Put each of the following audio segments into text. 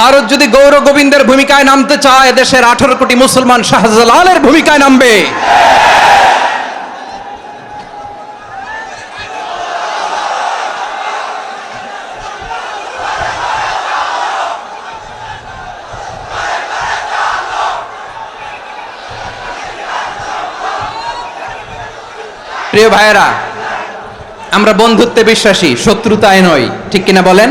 ভারত যদি গৌর গোবিন্দের ভূমিকায় নামতে চায়, দেশের আঠারো কোটি মুসলমান শাহজালালের ভূমিকায় নামবে। প্রিয় ভাইয়েরা, আমরা বন্ধুত্বে বিশ্বাসী শত্রুতায় নই ঠিক কিনা বলেন?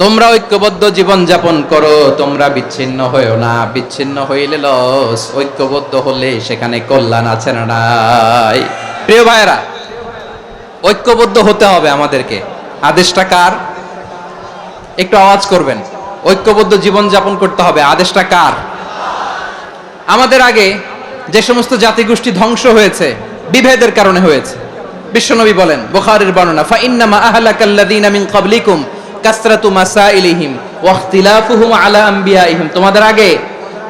তোমরা ঐক্যবদ্ধ জীবন যাপন করো, তোমরা বিচ্ছিন্ন হয়েও না। বিচ্ছিন্ন হইলে লস, ঐক্যবদ্ধ হলে সেখানে কল্যাণ আছে না নাই। প্রিয় ভাইরা ঐক্যবদ্ধ হতে হবে আমাদেরকে। আদেশটা কার? একটু আওয়াজ করবেন। ঐক্যবদ্ধ জীবন যাপন করতে হবে। আদেশটা কার? আমাদের আগে যে সমস্ত জাতিগোষ্ঠী ধ্বংস হয়েছে, বিভেদের কারণে হয়েছে। বিশ্বনবী বলেন, বুখারীর বর্ণনা, ফা ইন্নামা আহলাকাল্লাযীনা মিন ক্বাবলিকুম কাসরাতু মাসাইলিহিম ওয়া ইখতিলাফুহুম আলা আম্বিয়াইহিম। তোমাদের আগে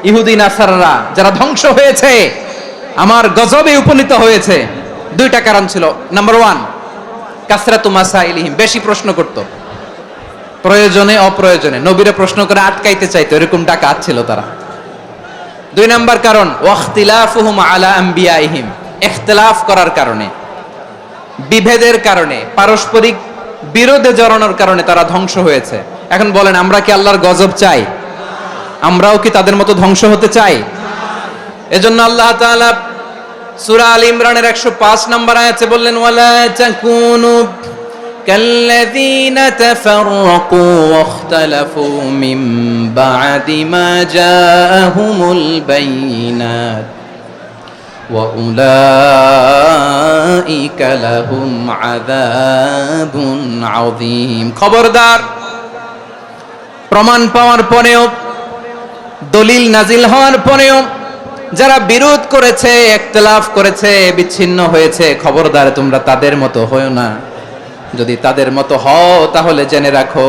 ইহুদি, নাসারারা যারা ধ্বংস হয়েছে, আমার গজবে উপনীত হয়েছে, দুইটা কারণ ছিল। নাম্বার ওয়ান কাসরাতু মাসাইলিহিম, বেশি প্রশ্ন করত। প্রয়োজনে, অপ্রয়োজনে। নবীরে প্রশ্ন করে আটকাইতে চাইতো, এরকম ডাকাত ছিল তারা। দুই নাম্বার কারণ ওয়াখতিলাফুহুম আলা আম্বিয়াইহিম। ইখতিলাফ করার কারণে, বিভেদের কারণে, পারস্পরিক বিরোধে জড়ানোর কারণে তারা ধ্বংস হয়েছে। এখন বলেন, আমরা কি আল্লাহর গজব চাই? আমরাও কি তাদের মতো ধ্বংস হতে চাই? এজন্য আল্লাহ তাআলা সূরা আল ইমরানের 105 নম্বর আছে বললেন, ওয়ালা তাকুনু কাল্লাযীনা তাফাররাকু ওয়াখতালাফু মিন বা'দি মা জাআহুমুল বাইনাত। وأولئك لهم عذاب عظيم খবরদার প্রমাণ পাওয়ার পরেও দলিল নাজিল হওয়ার পরেও যারা বিরোধ করেছে একতলাফ করেছে বিচ্ছিন্ন হয়েছে খবরদার তোমরা তাদের মতো হয়েও না যদি তাদের মতো হও তাহলে জেনে রাখো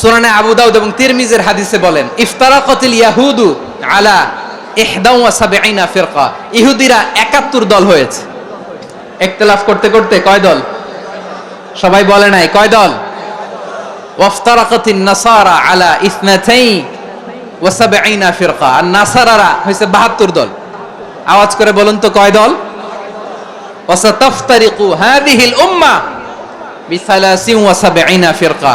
সুনানে আবু দাউদ এবং তিরমিজের হাদিসে বলেন, ইফতারাকাতিল ইয়াহুদু আলা ইহদাউ ওয়া সাবঈনা ফিরকা। ইহুদিরা 71 দল হয়েছে। ইখতিলাফ করতে করতে কয় দল? সবাই বলে নাই, কয় দল? ওয়াফতারাকাতিন নাসারা আলা ইসনাতাই ওয়া সাবঈনা ফিরকা। আর নাসারারা হইছে 72 দল। আওয়াজ করে বলুন তো কয় দল? ওয়াসাতাফতারিকু হাদিহিল উম্মাহ বিসালাসিন ওয়া সাবঈনা ফিরকা।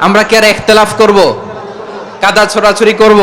আমরা কি আর একতলাফ করব? কাদা ছোড়াছুরি করব?